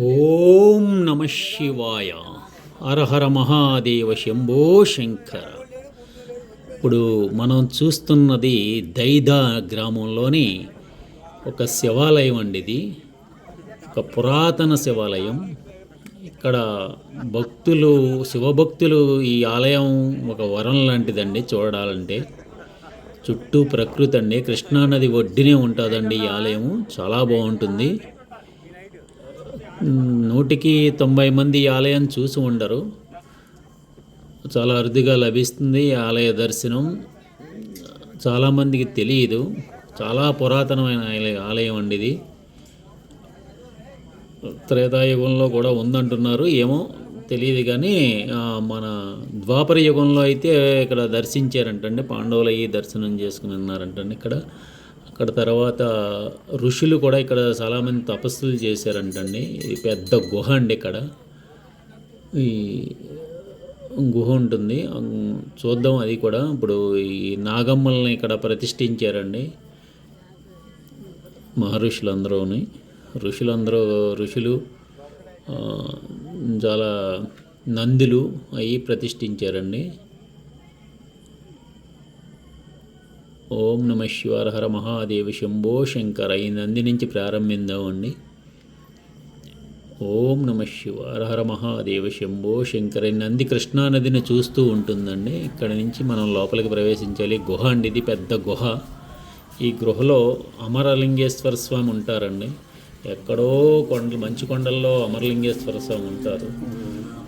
ఓం నమ శివాయ. హరహర మహాదేవ శంభో శంకర. ఇప్పుడు మనం చూస్తున్నది దైదా గ్రామంలోని ఒక శివాలయం అండి ఇది. ఒక పురాతన శివాలయం. ఇక్కడ భక్తులు శివభక్తులు ఈ ఆలయం ఒక వరం లాంటిదండి చూడాలంటే. చుట్టూ ప్రకృతి అండి. కృష్ణానది ఒడ్డునే ఉంటుందండి ఈ ఆలయము. చాలా బాగుంటుంది. నూటికి తొంభై మంది ఈ ఆలయం చూసి ఉండరు. చాలా అరుదుగా లభిస్తుంది ఈ ఆలయ దర్శనం. చాలామందికి తెలియదు. చాలా పురాతనమైన ఆలయ- ఆలయం అండి ఇది. త్రేతాయుగంలో కూడా ఉందంటున్నారు. ఏమో తెలియదు కానీ మన ద్వాపర యుగంలో అయితే ఇక్కడ దర్శించారంటండి. పాండవులు అయ్యి దర్శనం చేసుకుని ఉన్నారంటండి ఇక్కడ. అక్కడ తర్వాత ఋషులు కూడా ఇక్కడ చాలామంది తపస్సులు చేశారంటండి. ఇది పెద్ద గుహ అండి ఇక్కడ. ఈ గుహ ఉంటుంది. చూద్దాం అది కూడా. ఇప్పుడు ఈ నాగమ్మల్ని ఇక్కడ ప్రతిష్ఠించారండి. మహర్షులందరూని. ఋషులందరూ ఋషులు చాలా నందులు అవి ప్రతిష్ఠించారండి. ఓం నమ శివార హర మహాదేవ శంభో శంకర ఈ నంది నుంచి ప్రారంభిద్దామండి ఓం నమ శివార హర మహాదేవ శంభో శంకర ఈ నంది కృష్ణా నదిని చూస్తూ ఉంటుందండి. ఇక్కడ నుంచి మనం లోపలికి ప్రవేశించాలి. గుహ అండి ఇది పెద్ద గుహ. ఈ గుహలో అమరలింగేశ్వర స్వామి ఉంటారండి. ఎక్కడో కొండలు మంచి కొండల్లో అమరలింగేశ్వర స్వామి ఉంటారు.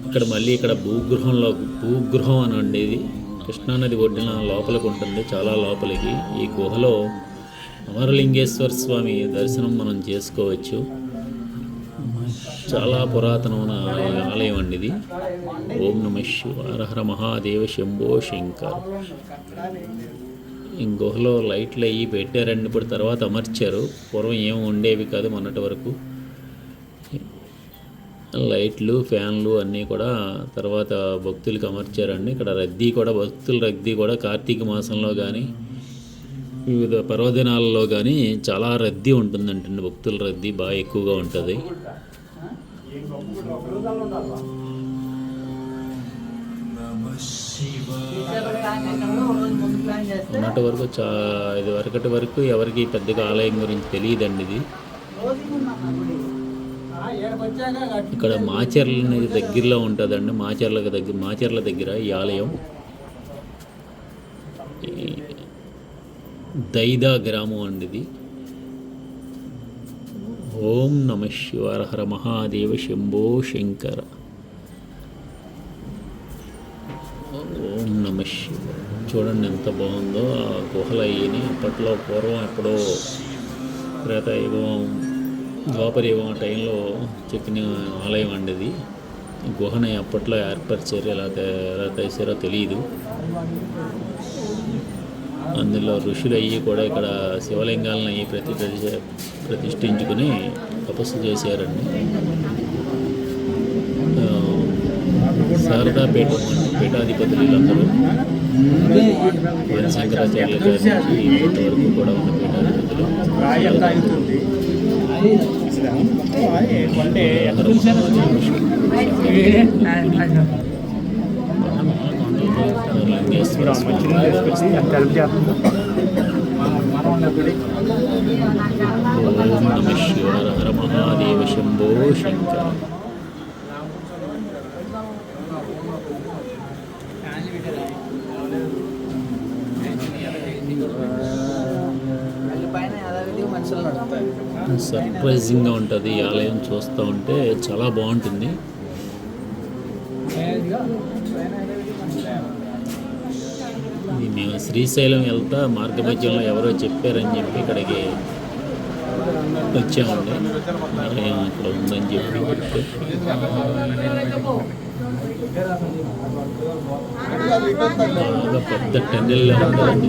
ఇక్కడ మళ్ళీ ఇక్కడ భూగృహంలో భూగృహం అని అండి ఇది. కృష్ణానది ఒడ్డున లోపలికి ఉంటుంది చాలా లోపలికి. ఈ గుహలో అమరలింగేశ్వర స్వామి దర్శనం మనం చేసుకోవచ్చు. చాలా పురాతనమైన ఆలయం అండి ఇది. ఓం నమ శివార హర మహాదేవ శంభో శంకర్. ఈ గుహలో లైట్లు అయ్యి పెట్టారండి ఇప్పుడు తర్వాత అమర్చారు. పూర్వం ఏమి ఉండేవి కాదు మొన్నటి వరకు. లైట్లు ఫ్యాన్లు అన్నీ కూడా తర్వాత భక్తులకు అమర్చారండి. ఇక్కడ రద్దీ కూడా భక్తుల రద్దీ కూడా కార్తీక మాసంలో కానీ వివిధ పర్వదినాలలో కానీ చాలా రద్దీ ఉంటుందంటండి. భక్తుల రద్దీ బాగా ఎక్కువగా ఉంటుంది. ఉన్నటి వరకు చా ఇది వరకటి వరకు ఎవరికి పెద్దగా ఆలయం గురించి తెలియదండి ఇది. ఇక్కడ మాచర్ల అనేది దగ్గరలో ఉంటుందండి. మాచర్ల దగ్గర మాచర్ల దగ్గర ఈ ఆలయం. దైదా గ్రామం అండి ఇది. ఓం నమ శివార హర మహాదేవ శంభో శంకర. ఓం నమ శివ చూడండి ఎంత బాగుందో. ఆ గుహలు అయ్యని అప్పట్లో పూర్వం ఎప్పుడో త్రేతాయుగం ద్వాపరయుగం ఆ టైంలో చెక్కిన ఆలయం అండి ఇది గుహని అప్పట్లో ఏర్పరిచారు ఎలా ఎలా చేశారో తెలియదు అందులో ఋషులు అయ్యి కూడా ఇక్కడ శివలింగాలను అయ్యి ప్రతి ప్రతిష్ఠించుకుని తపస్సు చేశారండి. శారదా పీఠ పీఠాధిపతులు వీళ్ళందరూ శంకరాచార్య గారి నుంచి కూడా ఉన్న పీఠాధిపతులు. లింగేశ్వర స్వామి ఓం నమ హర మహాదేవ శంభో శంకర సర్ప్రైజింగ్గా ఉంటుంది. ఈ ఆలయం చూస్తూ ఉంటే చాలా బాగుంటుంది. ఇది మేము శ్రీశైలం వెళ్తా మార్గ మధ్యంలో ఎవరో చెప్పారని చెప్పి ఇక్కడికి వచ్చామండి. ఆలయం ఇక్కడ ఉందని చెప్పి బాగా పెద్ద టెన్నెల్లో ఉంటుందండి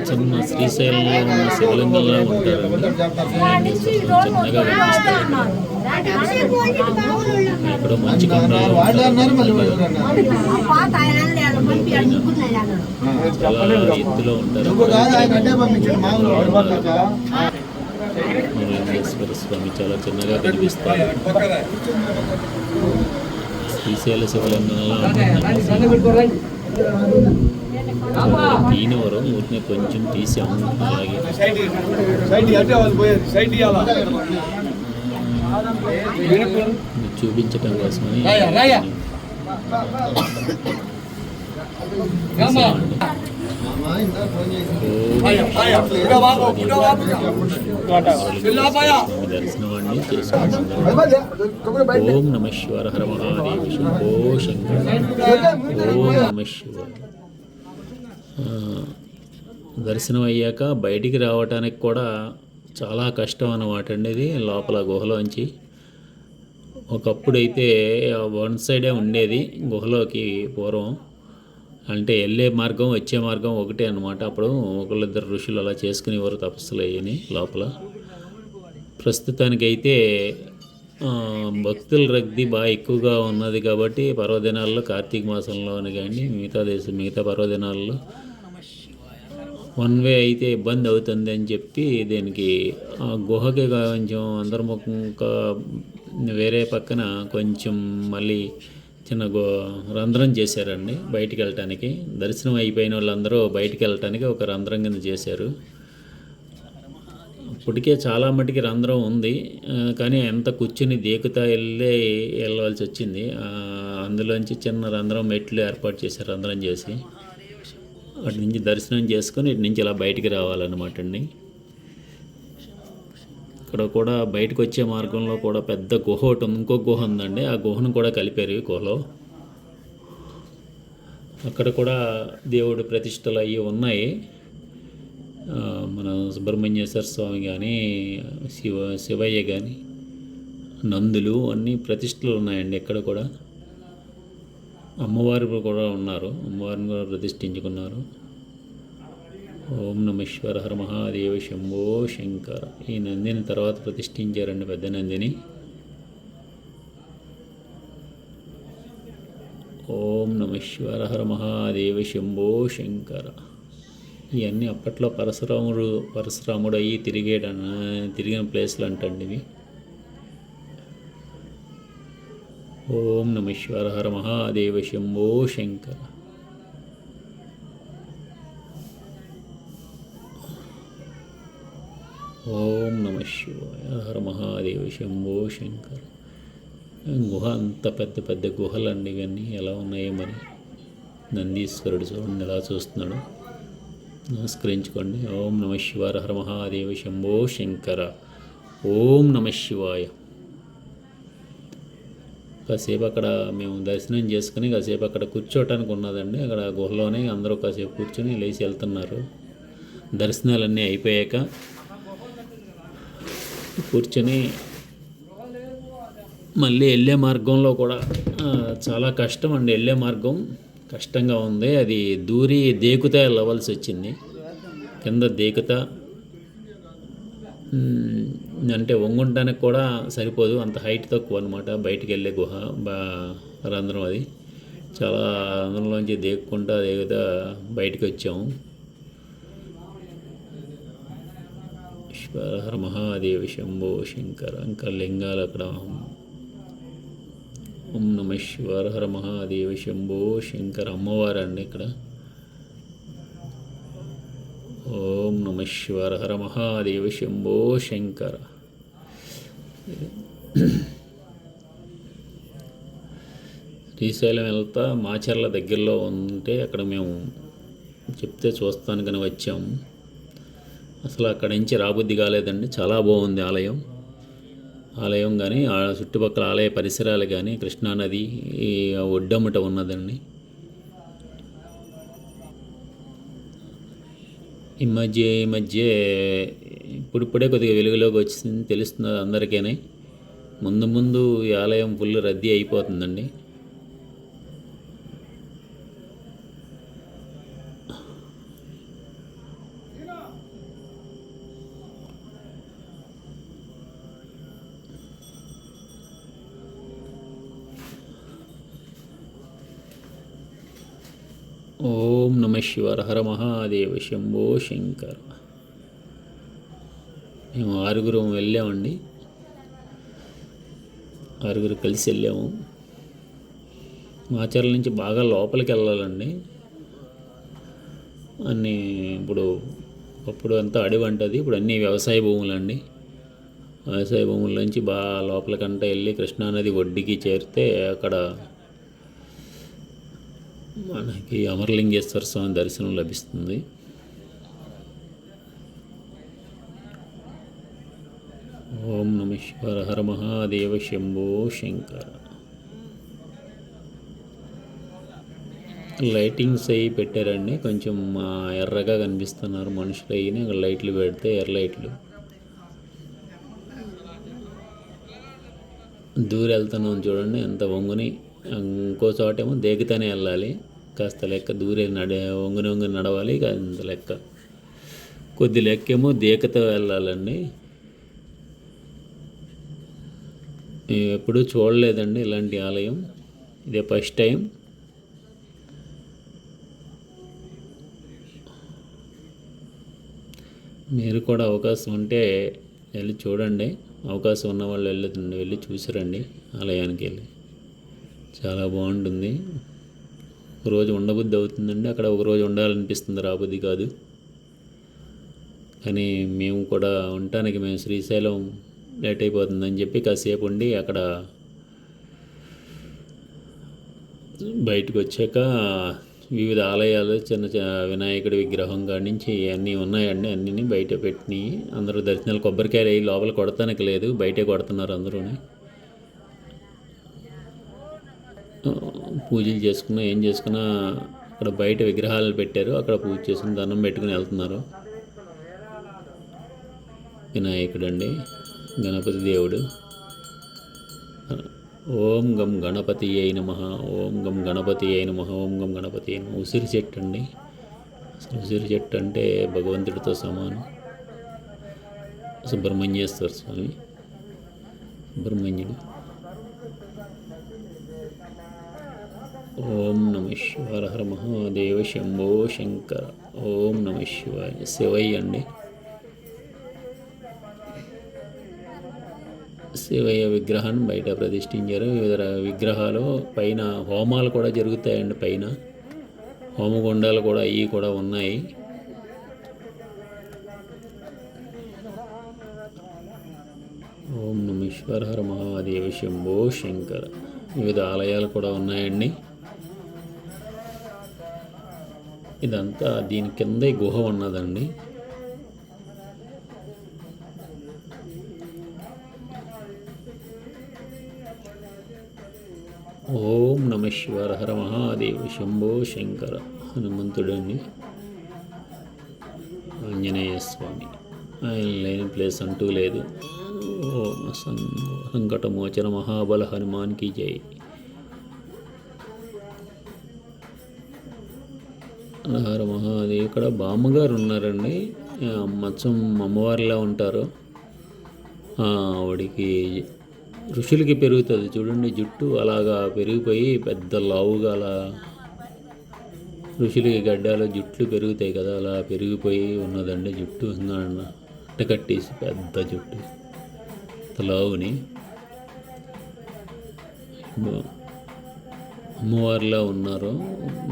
చిన్న శ్రీశైలంలో ఉన్న శివలింగంలా ఉంటారండి చిన్నగా కనిపిస్తారు ఇక్కడ మంచి కొండల్లో చాలా ఎత్తులో ఉంటారు లింగేశ్వర స్వామి చాలా చిన్నగా కనిపిస్తారు శ్రీశైల శివలింగంలో తీనివరు ఊరిని కొంచెం తీసాము అలాగే. ఇది చూపించటం కోసమని తీసామండి. స్వామి దర్శనం అండి చేసుకుంటున్నాం ఓం నమ శివాయ హర మహాదేవ శంభో శంకర. ఓం నమ శివాయ. దర్శనం అయ్యాక బయటికి రావటానికి కూడా చాలా కష్టం అన్నమాట అండి ఇది లోపల గుహలోంచి. ఒకప్పుడైతే వన్ సైడే ఉండేది గుహలోకి పూర్వం. అంటే వెళ్ళే మార్గం వచ్చే మార్గం ఒకటే అనమాట అప్పుడు ఒకళ్ళిద్దరు ఋషులు అలా చేసుకునేవారు తపస్సులు అయ్యని లోపల. ప్రస్తుతానికైతే భక్తుల రద్దీ బాగా ఎక్కువగా ఉన్నది కాబట్టి పర్వదినాల్లో కార్తీక మాసంలోని కానీ మిగతా దేశం మిగతా పర్వదినాల్లో వన్ వే అయితే ఇబ్బంది అవుతుంది అని చెప్పి దీనికి ఆ గుహకి కొంచెం అంతర్ముఖంగా వేరే పక్కన కొంచెం మళ్ళీ చిన్న గో రంధ్రం చేశారండి బయటికి వెళ్ళటానికి. దర్శనం అయిపోయిన వాళ్ళందరూ బయటికి వెళ్ళటానికి ఒక రంధ్రం కింద చేశారు. ఇప్పటికే చాలా మటుకి రంధ్రం ఉంది. కానీ ఎంత కూర్చుని దేకుతా వెళ్ళే వెళ్ళవలసి వచ్చింది. అందులోంచి చిన్న రంధ్రం మెట్లు ఏర్పాటు చేశారు రంధ్రం చేసి. అటు నుంచి దర్శనం చేసుకొని ఇటు నుంచి ఇలా బయటికి రావాలన్నమాట అండి. ఇక్కడ కూడా బయటకు వచ్చే మార్గంలో కూడా పెద్ద గుహ ఒకటి ఉంది. ఇంకో గుహ ఉందండి. ఆ గుహను కూడా కలిపారు ఈ గుహలో. అక్కడ కూడా దేవుడి ప్రతిష్టలు అవి ఉన్నాయి. మన సుబ్రహ్మణ్యేశ్వర స్వామి కానీ శివ శివయ్య కానీ నందులు అన్ని ప్రతిష్టలు ఉన్నాయండి ఇక్కడ కూడా. అమ్మవారు కూడా ఉన్నారు. అమ్మవారిని కూడా ప్రతిష్ఠించుకున్నారు. ఓం నమేశ్వర హర మహాదేవ శంభో శంకర. ఈ నందిని తర్వాత ప్రతిష్ఠించారండి పెద్ద నందిని. ఓం నమేశ్వర హర మహాదేవ శంభో శంకర. ఇవన్నీ అప్పట్లో పరశురాముడు పరశురాముడు అయ్యి తిరిగేట తిరిగిన ప్లేస్లు అంటండి ఇవి. ఓం నమేశ్వర హర మహాదేవ శంభో శంకర. ఓం నమ శివాయ హర మహాదేవ శంభో శంకర. గుహ అంత పెద్ద పెద్ద గుహలు అండి ఇవన్నీ. ఎలా ఉన్నాయో మరి? నందీశ్వరుడు చూడండి ఎలా చూస్తున్నాడు. నమస్కరించుకోండి. ఓం నమ శివాయ హర మహాదేవ శంభో శంకర. ఓం నమ శివాయ. కాసేపు అక్కడ మేము దర్శనం చేసుకుని కాసేపు అక్కడ కూర్చోవటానికి ఉన్నదండి. అక్కడ గుహలోనే అందరూ కాసేపు కూర్చొని లేచి వెళ్తున్నారు. దర్శనాలన్నీ అయిపోయాక కూర్చొని మళ్ళీ వెళ్ళే మార్గంలో కూడా చాలా కష్టం అండి వెళ్ళే మార్గం. కష్టంగా ఉంది. అది దూరి దేకుత వెళ్ళవలసి వచ్చింది. కింద దేకుత. అంటే వంగుంటానికి కూడా సరిపోదు. అంత హైట్ తక్కువ అనమాట బయటికి వెళ్ళే గుహ బా రంధ్రం అది. చాలా రంధ్రంలోంచి దేక్కుంటా దేగుతా బయటికి వచ్చాము. ఈశ్వర మహాదేవ శంభో శంకర ఇంకా లింగాలు అక్కడ ఓం నమ శివార హర మహాదేవ శంభో శంకర అమ్మవారు అండి ఇక్కడ. ఓం నమ శివార హర మహాదేవ శంభో శంకర. శ్రీశైలం వెళ్తా మాచర్ల దగ్గరలో ఉంటే అక్కడ మేము చెప్తే చూస్తానికని వచ్చాము అసలు అక్కడి నుంచి రాబుద్ది కాలేదండి. చాలా బాగుంది ఆలయం. ఆలయం కానీ ఆ చుట్టుపక్కల ఆలయ పరిసరాలు కానీ కృష్ణానది ఈ ఒడ్డమ్మట ఉన్నదండి. ఈ మధ్య ఈ మధ్య ఇప్పుడిప్పుడే కొద్దిగా వెలుగులోకి వచ్చింది తెలుస్తుంది అందరికీనే. ముందు ముందు ఈ ఆలయం ఫుల్ రద్దీ అయిపోతుందండి. ఓం నమ శివర హర మహాదేవ శంభో శంకర. మేము ఆరుగురు వెళ్ళామండి. ఆరుగురు కలిసి వెళ్ళాము. మాచర్ల నుంచి బాగా లోపలికి వెళ్ళాలండి. అన్నీ ఇప్పుడు అప్పుడు అంతా అడవి అంటది. ఇప్పుడు అన్నీ వ్యవసాయ భూములండి. వ్యవసాయ భూముల నుంచి బాగా లోపలికంటే వెళ్ళి కృష్ణానది ఒడ్డుకి చేరితే అక్కడ మనకి అమరలింగేశ్వర స్వామి దర్శనం లభిస్తుంది. ఓం నమేశ్వర హర మహాదేవ శంభో శంకర. లైటింగ్స్ అవి పెట్టారండి. కొంచెం ఎర్రగా కనిపిస్తున్నారు మనుషులు అయిన లైట్లు పెడితే ఎర్ర లైట్లు. దూరం వెళ్తున్నాం చూడండి. ఎంత వంగుని ఇంకో చోటేమో దేకితేనే వెళ్ళాలి. కాస్త లెక్క దూరే నడే వంగుని వంగుని నడవాలి అంత లెక్క. కొద్ది లెక్కేమో దేకతో వెళ్ళాలండి. ఎప్పుడూ చూడలేదండి ఇలాంటి ఆలయం. ఇదే ఫస్ట్ టైం. మీరు కూడా అవకాశం ఉంటే వెళ్ళి చూడండి. అవకాశం ఉన్న వాళ్ళు వెళ్ళదండి వెళ్ళి చూసిరండి ఆలయానికి వెళ్ళి. చాలా బాగుంటుంది. ఒక రోజు ఉండబుద్ధి అవుతుందండి. అక్కడ ఒక రోజు ఉండాలనిపిస్తుంది. రాబుద్ధి కాదు. కానీ మేము కూడా ఉండటానికి మేము శ్రీశైలం లేట్ అయిపోతుందని చెప్పి కాసేపు ఉండి అక్కడ బయటకు వచ్చాక వివిధ ఆలయాలు చిన్న చిన్న వినాయకుడి విగ్రహం కాడి నుంచి అన్నీ ఉన్నాయండి. అన్నీ బయట పెట్టినాయి. అందరూ దర్శనాలు కొబ్బరికాయలు అయ్యి లోపల కొడతానికి లేదు. బయటే కొడుతున్నారు అందరూ ఆ, పూజలు చేసుకున్నా ఏం చేసుకున్నా అక్కడ బయట విగ్రహాలు పెట్టారు. అక్కడ పూజ చేసుకుని దండం పెట్టుకుని వెళ్తున్నారు. వినాయకుడు అండి గణపతి దేవుడు. ఓం గం గణపతి అయిన మహా ఓం గం గణపతి అయిన మహా ఓం గం గణపతి అయిన ఉసిరి చెట్టు అండి. అసలు ఉసిరి చెట్టు అంటే భగవంతుడితో సమానం. సుబ్రహ్మణ్యేశ్వర స్వామి సుబ్రహ్మణ్యుడు. ఓం నమ శివాయ హర మహాదేవ శంభో శంకర ఓం నమ శివాయ శివయ్య అండి. శివయ్య విగ్రహాన్ని బయట ప్రతిష్ఠించారు. వివిధ విగ్రహాలు పైన హోమాలు కూడా జరుగుతాయండి పైన. హోమగుండాలు కూడా అవి కూడా ఉన్నాయి. ఓం నమేశ్వర హర మహాదేవ శంభో శంకర. వివిధ ఆలయాలు కూడా ఉన్నాయండి. ఇదంతా దీని కిందే గుహ ఉన్నదండి. ఓం నమ శివాయ హర మహాదేవ శంభో శంకర హనుమంతుడండి ఆంజనేయ స్వామి. ఆయన లేని ప్లేస్ అంటూ లేదు. ఓం సంకటమోచన మహాబల హనుమాన్కి జై. హర మహాదేవ్ ఇక్కడ బామ్మగారు ఉన్నారండి ఆ, మచ్చం అమ్మవారిలా ఉంటారు. ఆవిడికి ఋషులకి పెరుగుతుంది. చూడండి జుట్టు అలాగా పెరిగిపోయి పెద్ద లావుగా అలా ఋషులకి గడ్డాలు జుట్లు పెరుగుతాయి కదా అలా పెరిగిపోయి ఉన్నదండి జుట్టు. అట్ట కట్టేసి పెద్ద జుట్టు. అంత లావుని. అమ్మవారిలా ఉన్నారు.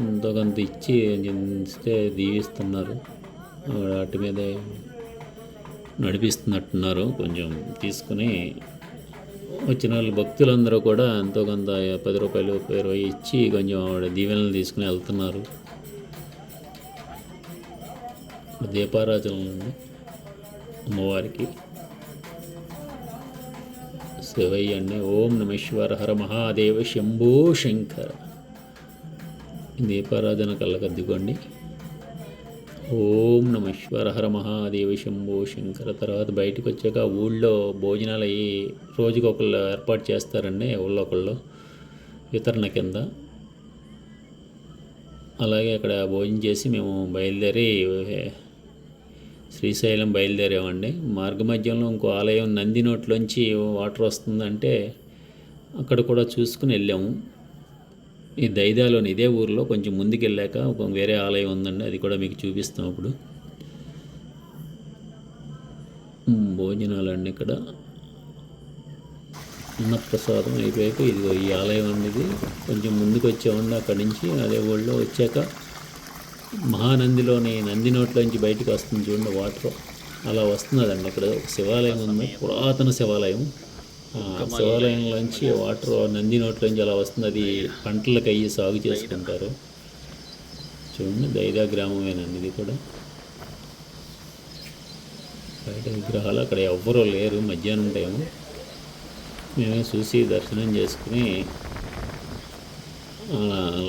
ఎంతో కొంత ఇచ్చి ఇస్తే దీవిస్తున్నారు. ఆవిడ వాటి మీద నడిపిస్తున్నట్టున్నారు. కొంచెం తీసుకుని వచ్చిన వాళ్ళు భక్తులందరూ కూడా ఎంతో కొంత పది రూపాయలు ఇరవై ఇచ్చి కొంచెం ఆవిడ దీవెనలు తీసుకుని వెళ్తున్నారు. దీపారాజన ఉంది అమ్మవారికి శివయ్యండి ఓం నమేశ్వర హర మహాదేవ శంభో శంకర. దీపారాధన కళ్ళకద్దుకోండి ఓం నమ హర మహాదేవ శంభో శంకర. తర్వాత బయటకు వచ్చాక ఊళ్ళో భోజనాలు అయ్యి రోజుకి ఒకళ్ళు ఏర్పాటు చేస్తారండి ఊళ్ళో ఒకళ్ళు వితరణ కింద. అలాగే అక్కడ భోజనం చేసి మేము బయలుదేరి శ్రీశైలం బయలుదేరామండి. మార్గ మధ్యంలో ఇంకో ఆలయం నంది నోట్లోంచి వాటర్ వస్తుందంటే అక్కడ కూడా చూసుకుని వెళ్ళాము. ఈ దైదాలోని ఇదే ఊరిలో కొంచెం ముందుకెళ్ళాక ఒక వేరే ఆలయం ఉందండి అది కూడా మీకు చూపిస్తాం ఇప్పుడు భోజనాలు భోజనాలండి ఇక్కడ. అన్నప్రసాదం అయిపోయాక ఇదిగో ఈ ఆలయం అనేది కొంచెం ముందుకు వచ్చామండి అక్కడి నుంచి అదే ఊళ్ళో వచ్చాక మహానందిలోని నంది నోట్లోంచి బయటకు వస్తుంది చూడండి వాటర్. అలా వస్తున్నదండి ఇక్కడ. ఒక శివాలయం ఉంది పురాతన శివాలయం. శివాలయంలోంచి వాటర్ నంది నోట్లోంచి అలా వస్తుంది. అది పంటలకు అయ్యి సాగు చేసుకుంటారు. చూడండి దైదా గ్రామమేనండి ఇది కూడా. బయట విగ్రహాలు అక్కడ ఎవ్వరూ లేరు. మధ్యాహ్నం టైము. మేమే చూసి దర్శనం చేసుకుని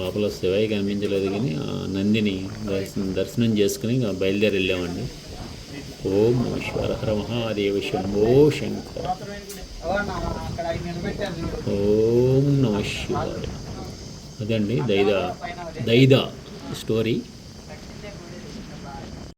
లోపల శివయ్య కనిపించలేదు కానీ నందిని దర్శనం దర్శనం చేసుకుని బయలుదేరి వెళ్ళామండి. ఓం నమేశ్వర హర మహాదేవ శంభో శంకర. ఓం నమ శివాయ. అదండి దైదా దైద స్టోరీ